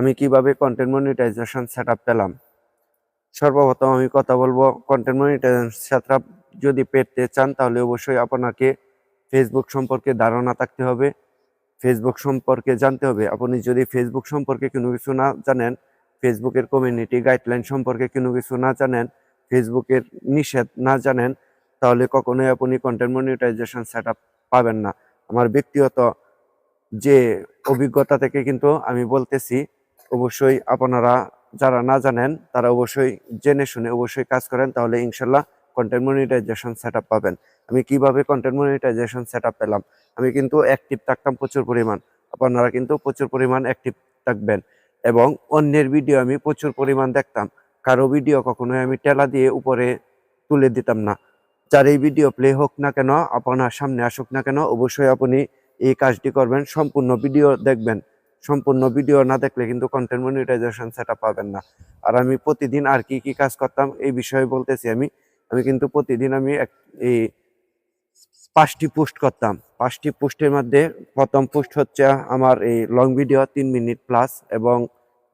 আমি কীভাবে content monetization setup পেলাম? সর্বপ্রথম আমি কথা বলব কন্টেন্ট মনিটাইজেশন সেটআপ যদি পেতে চান, তাহলে অবশ্যই আপনাকে ফেসবুক সম্পর্কে ধারণা থাকতে হবে। ফেসবুক সম্পর্কে জানতে হবে। আপনি যদি ফেসবুক সম্পর্কে কোনো কিছু না জানেন ফেসবুকের কমিউনিটি গাইডলাইন সম্পর্কে কোনো কিছু না জানেন ফেসবুকের নিষেধ না জানেন, তাহলে কখনোই আপনি কন্টেন্ট মনিটাইজেশন সেটআপ পাবেন না। আমার ব্যক্তিগত যে অভিজ্ঞতা থেকে কিন্তু আমি বলতেছি অবশ্যই আপনারা যারা না জানেন, তারা অবশ্যই জেনে শুনে অবশ্যই কাজ করেন, তাহলে ইনশাল্লাহ কন্টেন্ট মনিটাইজেশন সেটআপ পাবেন। আমি কীভাবে কন্টেন্ট মনিটাইজেশন সেটআপ পেলাম? আমি কিন্তু অ্যাক্টিভ থাকতাম প্রচুর পরিমাণ। আপনারা কিন্তু প্রচুর পরিমাণ অ্যাক্টিভ থাকবেন। এবং অন্যের ভিডিও আমি প্রচুর পরিমাণ দেখতাম। কারও ভিডিও কখনোই আমি টেলা দিয়ে উপরে তুলে দিতাম না। যার এই ভিডিও প্লে হোক না কেন, আপনার সামনে আসুক না কেন, অবশ্যই আপনি এই কাজটি করবেন, সম্পূর্ণ ভিডিও দেখবেন। সম্পূর্ণ ভিডিও না দেখলে কিন্তু কন্টেন্ট মনিটাইজেশন সেটা পাবেন না। আর আমি প্রতিদিন আর কি কি কাজ করতাম এই বিষয়ে বলতেছি আমি। আমি কিন্তু প্রতিদিন আমি এক এই পাঁচটি পোস্ট করতাম। পাঁচটি পোস্টের মধ্যে প্রথম পোস্ট হচ্ছে আমার এই লং ভিডিও তিন মিনিট প্লাস এবং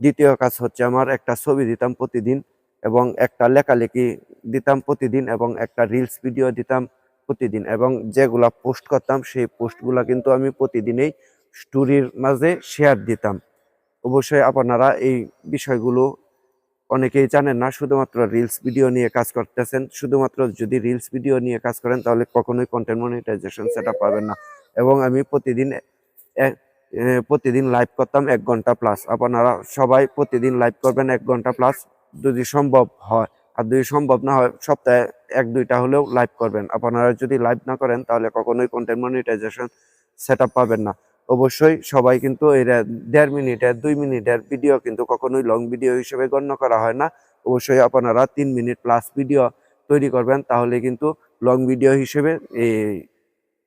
দ্বিতীয় কাজ হচ্ছে আমার একটা ছবি দিতাম প্রতিদিন এবং একটা লেখালেখি দিতাম প্রতিদিন এবং একটা রিলস ভিডিও দিতাম প্রতিদিন এবং যেগুলা পোস্ট করতাম সেই পোস্টগুলা কিন্তু আমি প্রতিদিনই স্টোরির মাঝে শেয়ার দিতাম। অবশ্যই আপনারা এই বিষয়গুলো অনেকেই জানেন না, শুধুমাত্র রিলস ভিডিও নিয়ে কাজ করতেছেন। শুধুমাত্র যদি রিলস ভিডিও নিয়ে কাজ করেন, তাহলে কখনোই কন্টেন্ট মনিটাইজেশন সেটা পাবেন না। এবং আমি প্রতিদিন প্রতিদিন লাইভ করতাম এক ঘণ্টা প্লাস আপনারা সবাই প্রতিদিন লাইভ করবেন এক ঘণ্টা প্লাস যদি সম্ভব হয়। আর যদি সম্ভব না হয়, সপ্তাহে এক, দুইটা হলেও লাইভ করবেন। আপনারা যদি লাইভ না করেন, তাহলে কখনোই কন্টেন্ট মনিটাইজেশন সেট পাবেন না। অবশ্যই সবাই কিন্তু এরা দেড় মিনিটের, দুই মিনিটের ভিডিও কিন্তু কখনোই লং ভিডিও হিসেবে গণ্য করা হয় না। অবশ্যই আপনারা তিন মিনিট প্লাস ভিডিও তৈরি করবেন, তাহলে কিন্তু লং ভিডিও হিসেবে এই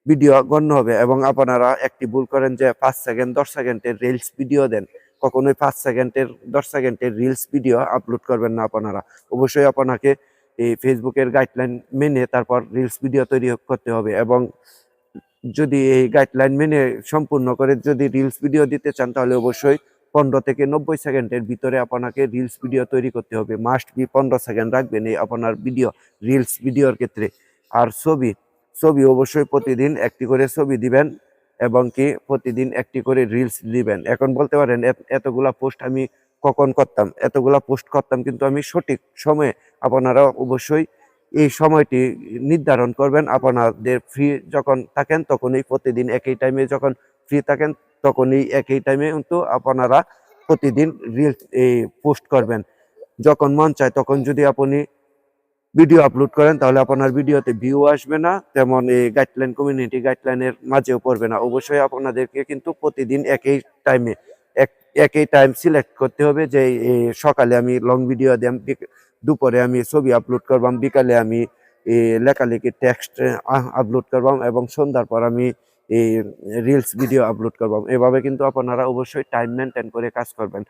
ভিডিও গণ্য হবে এবং আপনারা একটি ভুল করেন যে পাঁচ সেকেন্ড দশ সেকেন্ডের রিলস ভিডিও দেন। কখনোই পাঁচ সেকেন্ডের দশ সেকেন্ডের রিলস ভিডিও আপলোড করবেন না আপনারা। অবশ্যই আপনাকে এই ফেসবুকের গাইডলাইন মেনে তারপর রিলস ভিডিও তৈরি করতে হবে এবং যদি এই গাইডলাইন মেনে সম্পূর্ণ করে যদি রিলস ভিডিও দিতে চান, তাহলে অবশ্যই পনেরো থেকে নব্বই সেকেন্ডের ভিতরে আপনাকে রিলস ভিডিও তৈরি করতে হবে। মাস্ট বি পনেরো সেকেন্ড রাখবেন এই আপনার ভিডিও রিলস ভিডিওর ক্ষেত্রে। আর ছবি ছবি অবশ্যই প্রতিদিন একটি করে ছবি দিবেন এবং কি প্রতিদিন একটি করে রিলস দিবেন। এখন বলতে পারেন, এত- এতগুলা পোস্ট আমি কখন করতাম? এতগুলা পোস্ট করতাম কিন্তু আমি সঠিক সময়ে আপনারা অবশ্যই এই সময়টি নির্ধারণ করবেন। আপনাদের ফ্রি যখন থাকেন, তখনই প্রতিদিন একই টাইমে যখন ফ্রি থাকেন, তখনই একই টাইমে কিন্তু আপনারা প্রতিদিন রিল পোস্ট করবেন। যখন মন চায় তখন যদি আপনি ভিডিও আপলোড করেন, তাহলে আপনার ভিডিওতে ভিউ আসবে না। তেমন এই গাইডলাইন কমিউনিটি গাইডলাইনের মাঝেও পড়বে না। অবশ্যই আপনাদেরকে কিন্তু প্রতিদিন একই টাইমে একই টাইম সিলেক্ট করতে হবে যে সকালে আমি লং ভিডিও দিলাম দুপুরে আমি ছবি আপলোড করবাম, বিকালে আমি লেখালেখি টেক্সট আপলোড করবাম এবং সন্ধ্যার পর আমি এই রিলস ভিডিও আপলোড করবাম। এভাবে কিন্তু আপনারা অবশ্যই টাইম মেনটেন করে কাজ করবেন।